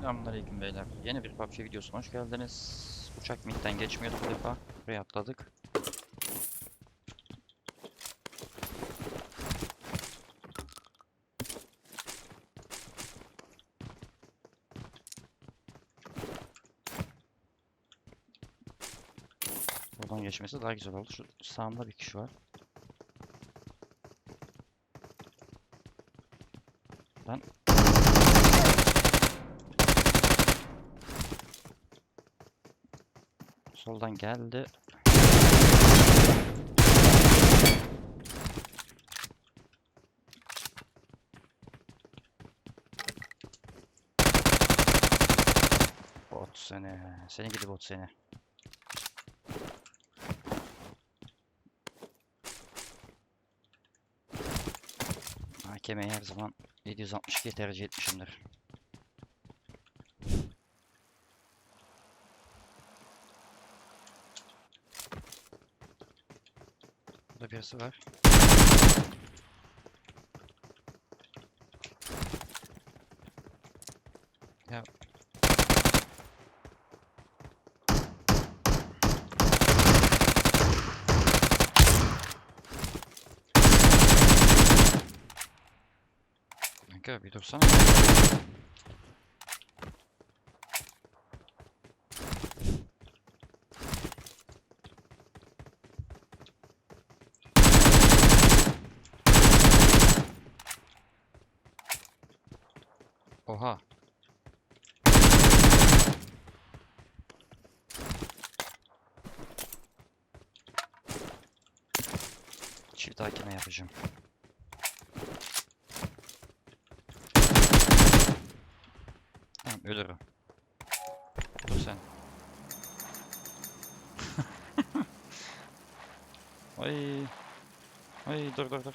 Selamünaleyküm beyler. Yeni bir PUBG videosuna hoş geldiniz. Uçak midden geçmiyordu bu defa. Buraya atladık. Buradan geçmesi daha güzel oldu. Şu sağımda bir kişi var. Ben Soldan geldi. Bot seni. Seni gidi bot seni. AKM'yi her zaman 762 tercih etmişimdir. Burada birisi var. Ya. Kanka bir dursana. Oha. Çift hakime yapacağım. Tamam ölür o. Dur sen. Ay. Ay dur dur dur.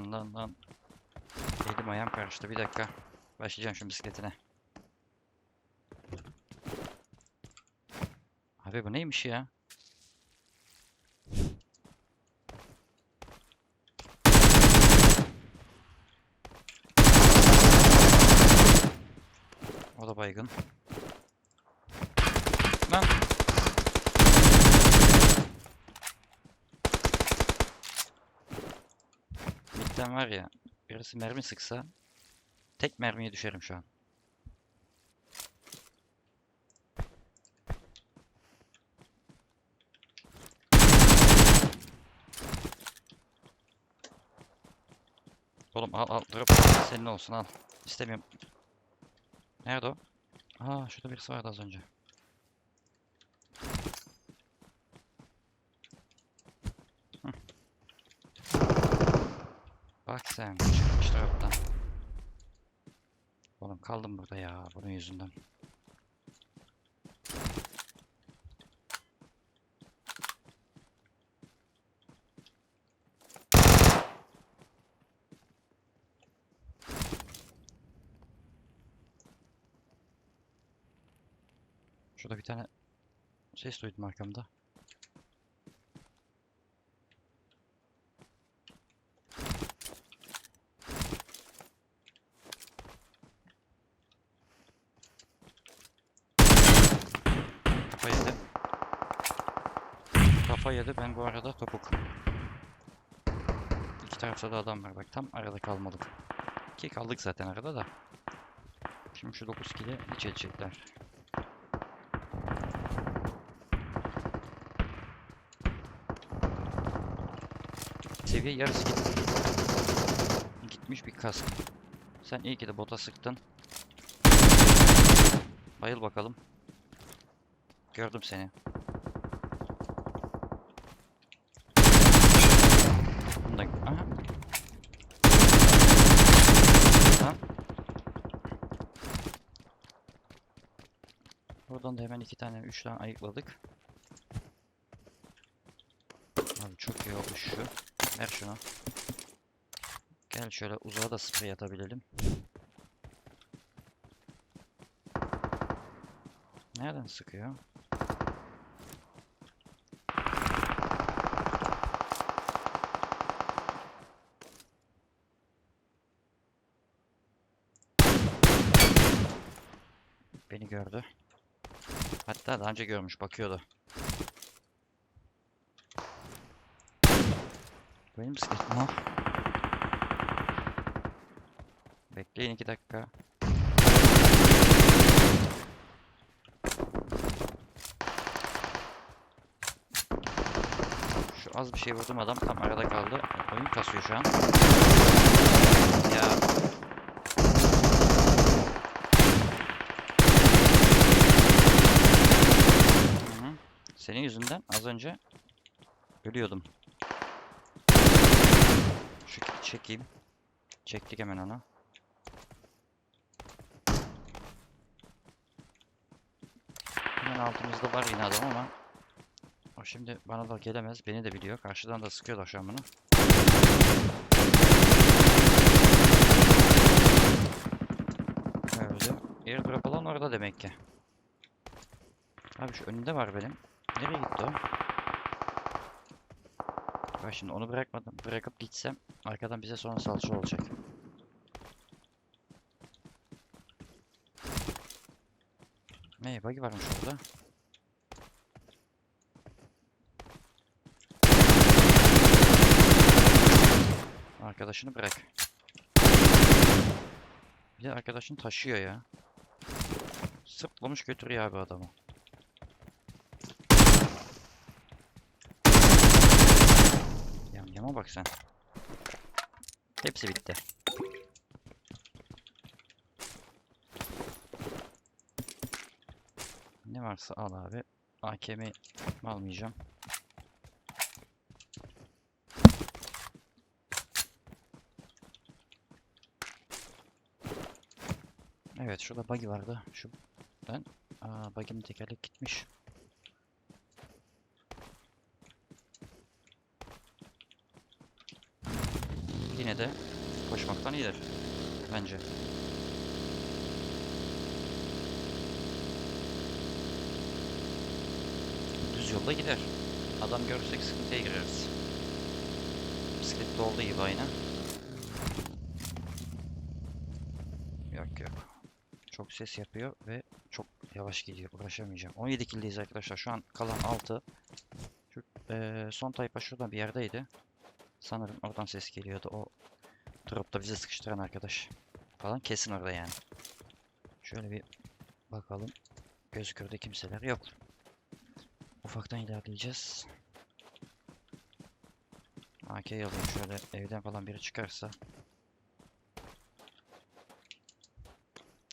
Lan lan lan. Elim ayağım karıştı bir dakika. Başlayacağım şu bisikletine. Abi bu neymiş ya? O da baygın. Lan. Midden var ya. Birisi mermi sıksa tek mermiye düşerim şu an. Oğlum al al drop senin olsun al. İstemiyorum. Nerede o? Aa şurada birisi vardı az önce. Bak sen çıkmış taraftan. Oğlum kaldım burada ya bunun yüzünden. Şurada bir tane ses duydum arkamda. Yedi. Ben bu arada topuk. İki tarafta da adam var. Bak tam arada kalmadık. Ki kaldık zaten arada da. Şimdi şu 9 kili hiç edecekler. Seviye yarısı gitti. Gitmiş bir kask. Sen iyi ki de bota sıktın. Bayıl bakalım. Gördüm seni. Bunda... Aha. Ha? Buradan da hemen iki tane, üç tane ayıkladık. Abi çok iyi oldu şu. Ver şunu. Gel şöyle uzağa da sprey atabilelim. Nereden sıkıyor? Beni gördü. Hatta daha önce görmüş, bakıyordu. Benim bisikletim o. Bekleyin iki dakika. Şu az bir şey vurdum adam tam arada kaldı. Oyun kasıyor şu an. Ya Hı hı. Senin yüzünden az önce ölüyordum. Şu çekeyim. Çektik hemen onu. Hemen altımızda var yine adam ama o şimdi bana da gelemez. Beni de biliyor. Karşıdan da sıkıyorlar şu an bunu. Öldü. Airdrop alan orada demek ki. Abi şu önünde var benim. Nereye gitti o? Bak şimdi onu bırakmadım. Bırakıp gitsem arkadan bize sonra salça olacak. Ne buggy varmış orada. Arkadaşını bırak. Bir de arkadaşını taşıyor ya. Sırtlamış götürüyor abi adamı. Yam yama bak sen. Hepsi bitti. Ne varsa al abi. AKM almayacağım. Evet şurada buggy vardı. Şu ben aa buggy'nin tekerlek gitmiş. Yine de koşmaktan iyidir bence. Düz yolda gider. Adam görürsek sıkıntıya gireriz. Bisiklet doldu gibi aynen. Yok yok. Çok ses yapıyor ve çok yavaş gidiyor. Uğraşamayacağım. 17 kildeyiz arkadaşlar. Şu an kalan 6. Şu eee, son tayfa şurada bir yerdeydi. Sanırım oradan ses geliyordu. O dropta bizi sıkıştıran arkadaş. Falan kesin orada yani. Şöyle bir bakalım. Gözükürde kimseler yok. Ufaktan ilerleyeceğiz. AK'yi alayım şöyle evden falan biri çıkarsa.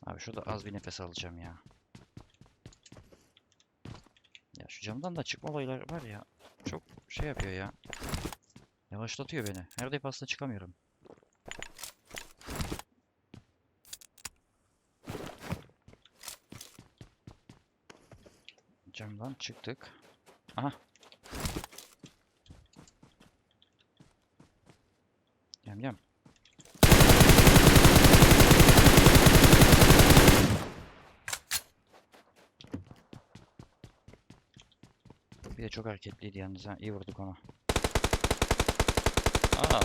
Abi şurada az bir nefes alacağım ya. Ya şu camdan da çıkma olayları var ya. Çok şey yapıyor ya. Yavaşlatıyor beni. Her defasında çıkamıyorum. Camdan çıktık. Aha. Yam yam. Bir de çok hareketliydi yalnız ha. İyi vurduk ona. Aa.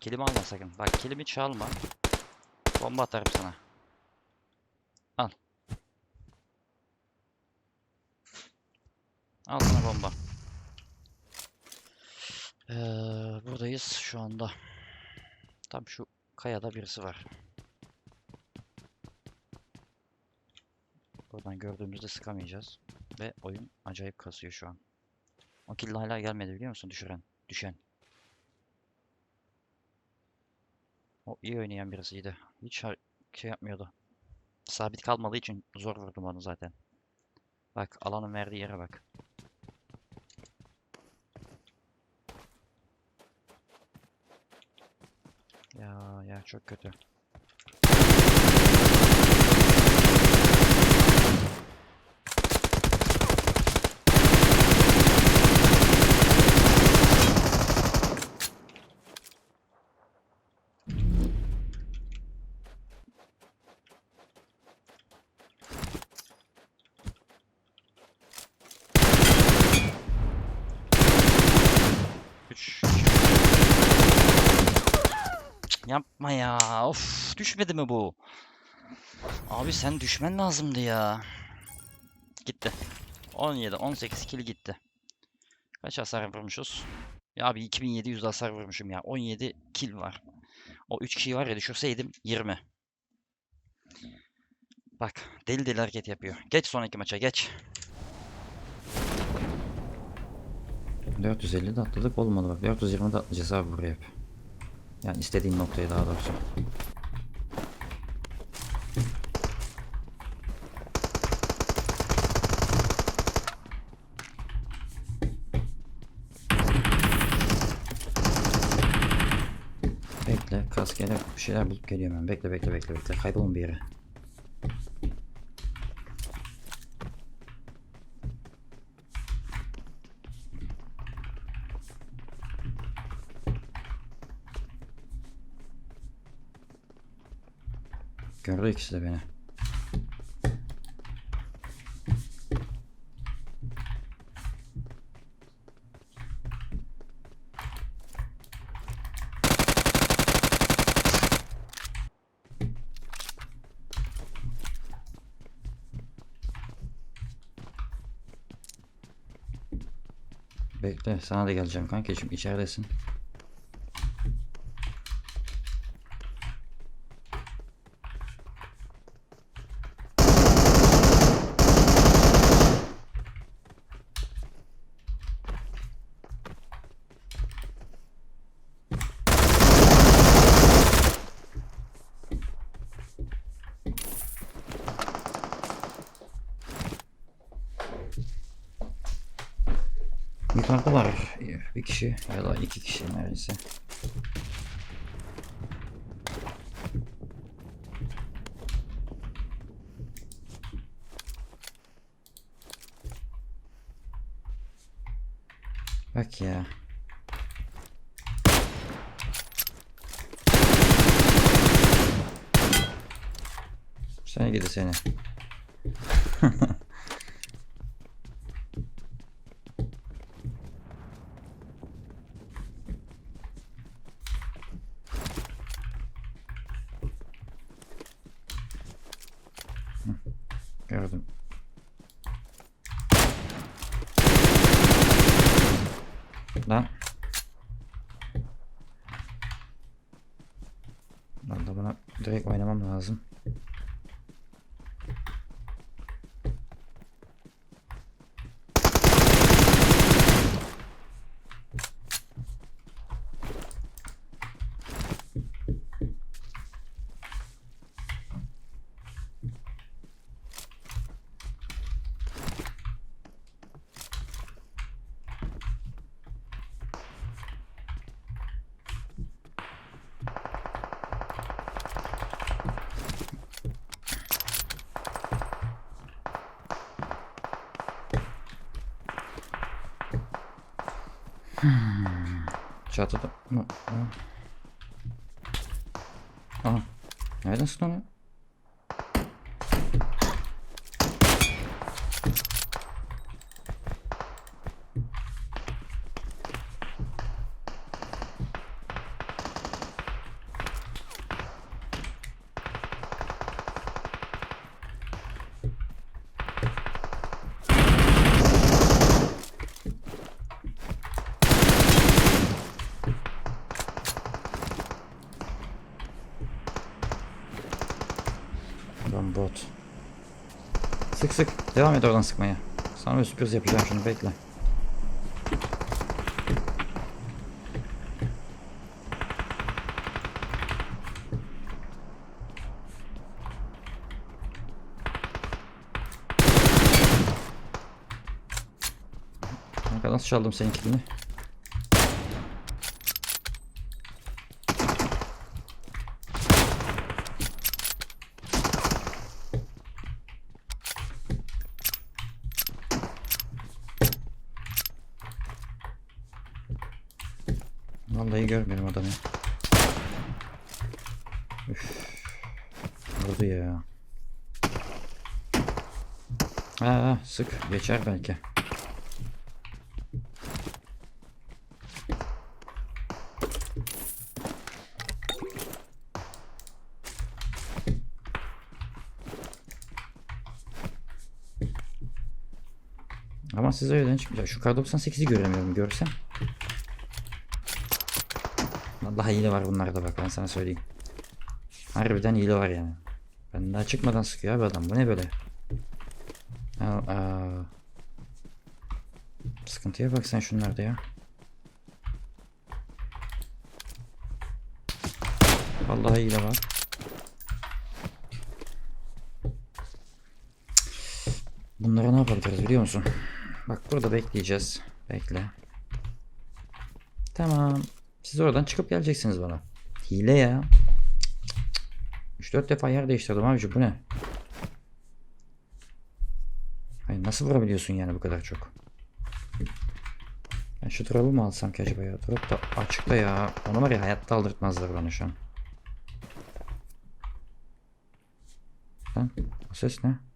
Kilimi alma sakın. Bak kilimi çalma. Bomba atarım sana. Al. Al sana bomba. Ee, buradayız şu anda. Tam şu kayada birisi var. Buradan gördüğümüzde sıkamayacağız. Ve oyun acayip kasıyor şu an. O kill hala gelmedi biliyor musun? Düşüren. Düşen. O iyi oynayan birisiydi. Hiç şey yapmıyordu. Sabit kalmadığı için zor vurdum onu zaten. Bak alanın verdiği yere bak. Ya ya çok kötü. Yapma ya. Of düşmedi mi bu? Abi sen düşmen lazımdı ya. Gitti. 17 18 kill gitti. Kaç hasar vurmuşuz? Ya abi 2700 hasar vurmuşum ya. 17 kill var. O 3 kişiyi var ya düşürseydim 20. Bak deli deli hareket yapıyor. Geç sonraki maça geç. 450 de atladık olmadı bak. 420 de atlayacağız abi buraya hep. Yani istediğin noktaya daha doğrusu. Bekle, kaskele bir şeyler bulup geliyorum ben. Bekle, bekle, bekle, bekle. Kaybolun bir yere. Gördü ikisi de beni. Bekle sana da geleceğim kanka şimdi içeridesin. Var bir kişi ya da iki kişi neredeyse. Bak ya. Seni gidi seni. Çatıda mı? Aha. Aha. Nereden sıktın onu? Lan bot. Sık sık. Devam et oradan sıkmaya. Sana bir sürpriz yapacağım şunu bekle. Kanka nasıl çaldım senin Vallahi görmüyorum adamı. Üf. Vurdu ya. Aa, sık geçer belki. Ama size öyle çıkmayacak. Şu K98'i göremiyorum görsem. Vallahi hile var bunlarda bak ben sana söyleyeyim. Harbiden hile var yani. Ben daha çıkmadan sıkıyor abi adam. Bu ne böyle? Aa, aa. Sıkıntıya bak sen şunlarda ya. Vallahi hile var. Bunlara ne yapabiliriz biliyor musun? Bak burada bekleyeceğiz. Bekle. Tamam. Siz oradan çıkıp geleceksiniz bana. Hile ya. 3-4 defa yer değiştirdim abici bu ne? Hayır nasıl vurabiliyorsun yani bu kadar çok? Ben şu drop'u mu alsam ki acaba ya? Drop da açıkta ya. Onu var ya hayatta aldırtmazlar bana şu an. Lan o ses ne?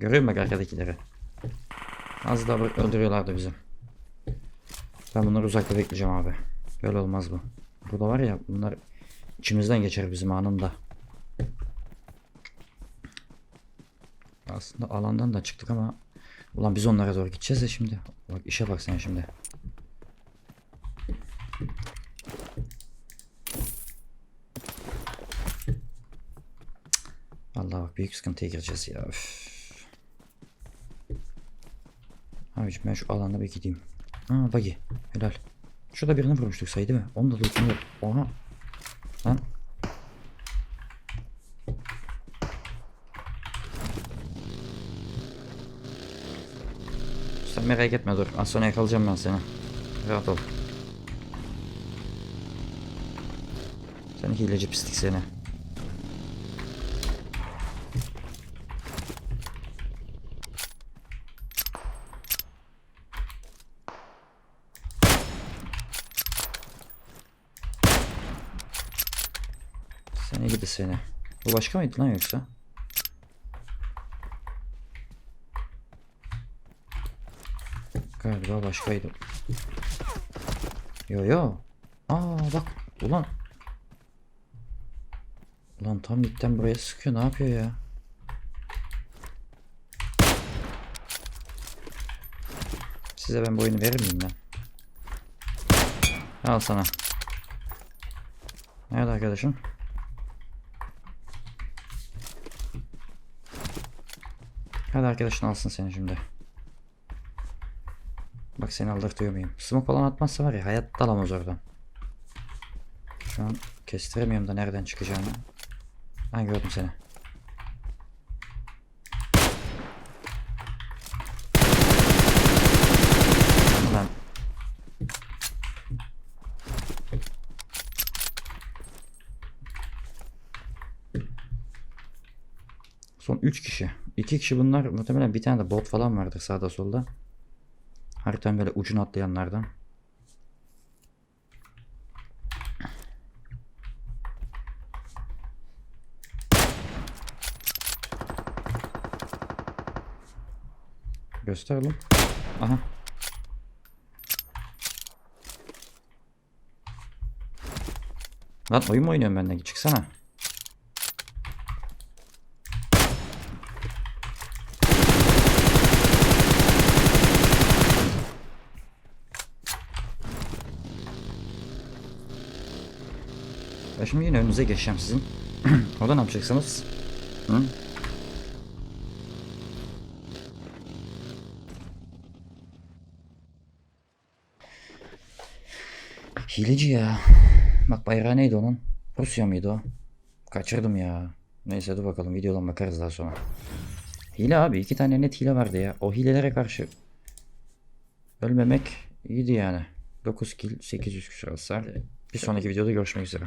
Görüyor musun arkadakileri? Az daha öldürüyorlardı bizi. Ben bunları uzakta bekleyeceğim abi. Böyle olmaz bu. Burada var ya bunlar içimizden geçer bizim anında. Aslında alandan da çıktık ama ulan biz onlara doğru gideceğiz de şimdi. Bak işe bak sen şimdi. Allah bak büyük sıkıntıya gireceğiz ya. Üf. Abiciğim ben şu alanda bir gideyim. Ha buggy. Helal. Şurada birini vurmuştuk sayı değil mi? Onu da lootunu yap. Oha. Lan. Sen merak etme dur. Az sonra yakalayacağım ben seni. Rahat ol. Sen hileci pislik seni. Seni. Bu başka mıydı lan yoksa? Galiba başkaydı. Yo yo. Aa bak ulan. Ulan tam itten buraya sıkıyor ne yapıyor ya? Size ben bu oyunu verir miyim ben? Al sana. Nerede arkadaşım? Hadi arkadaşın alsın seni şimdi. Bak seni aldırtıyor muyum? Smoke falan atmazsa var ya hayatta alamaz oradan. Şu an kestiremiyorum da nereden çıkacağını. Ben gördüm seni. Lan. Son 3 kişi. 2 kişi bunlar muhtemelen bir tane de bot falan vardır sağda solda. Haritanın böyle ucuna atlayanlardan. Göster oğlum. Aha. Lan oyun mu oynuyorum ben de? Çıksana. Ben şimdi yine önünüze geçeceğim sizin. Orada ne yapacaksınız? Hı? Hileci ya. Bak bayrağı neydi onun? Rusya mıydı o? Kaçırdım ya. Neyse dur bakalım videodan bakarız daha sonra. Hile abi iki tane net hile vardı ya. O hilelere karşı ölmemek iyiydi yani. 9 kill 800 küsur hasar. Bir sonraki videoda görüşmek üzere.